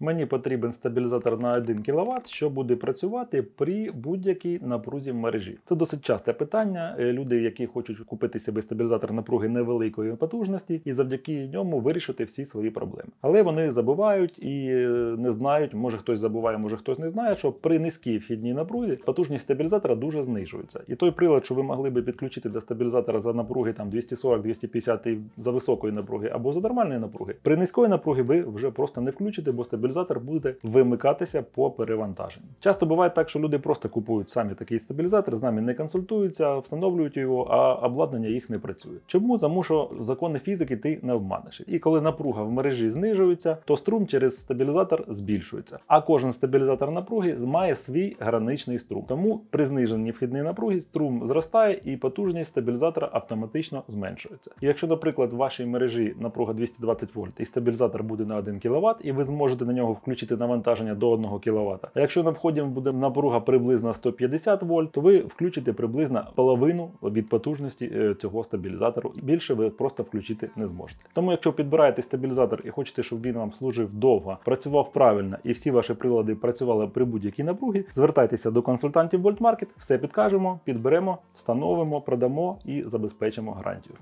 Мені потрібен стабілізатор на 1 кВт, що буде працювати при будь-якій напрузі в мережі. Це досить часте питання. Е, Люди, які хочуть купити собі стабілізатор напруги невеликої потужності, і завдяки ньому вирішити всі свої проблеми. Але вони забувають і е, не знають, може хтось забуває, може хтось не знає, що при низькій вхідній напрузі потужність стабілізатора дуже знижується. І той прилад, що ви могли би підключити до стабілізатора за напруги там 240-250 і за високої напруги або за нормальної напруги, при низької напруги ви вже просто не включите, бо стабілізатор буде вимикатися по перевантаженню. Часто буває так, що люди просто купують самі такий стабілізатор, з нами не консультуються, встановлюють його, а обладнання їх не працює. Чому? Тому що закони фізики ти не обманеш. І коли напруга в мережі знижується, то струм через стабілізатор збільшується. А кожен стабілізатор напруги має свій граничний струм. Тому при зниженні вхідної напруги струм зростає і потужність стабілізатора автоматично зменшується. І якщо, наприклад, в вашій мережі напруга 220 вольт і стабілізатор буде на 1 кВт, і ви зможете на нього включити навантаження до 1 кВт. А якщо на вході буде напруга приблизно 150 вольт, то ви включите приблизно половину від потужності е, цього стабілізатору. Більше ви просто включити не зможете. Тому, якщо підбираєте стабілізатор і хочете, щоб він вам служив довго, працював правильно і всі ваші прилади працювали при будь-якій напругі, звертайтеся до консультантів Voltmarket, все підкажемо, підберемо, встановимо, продамо і забезпечимо гарантію.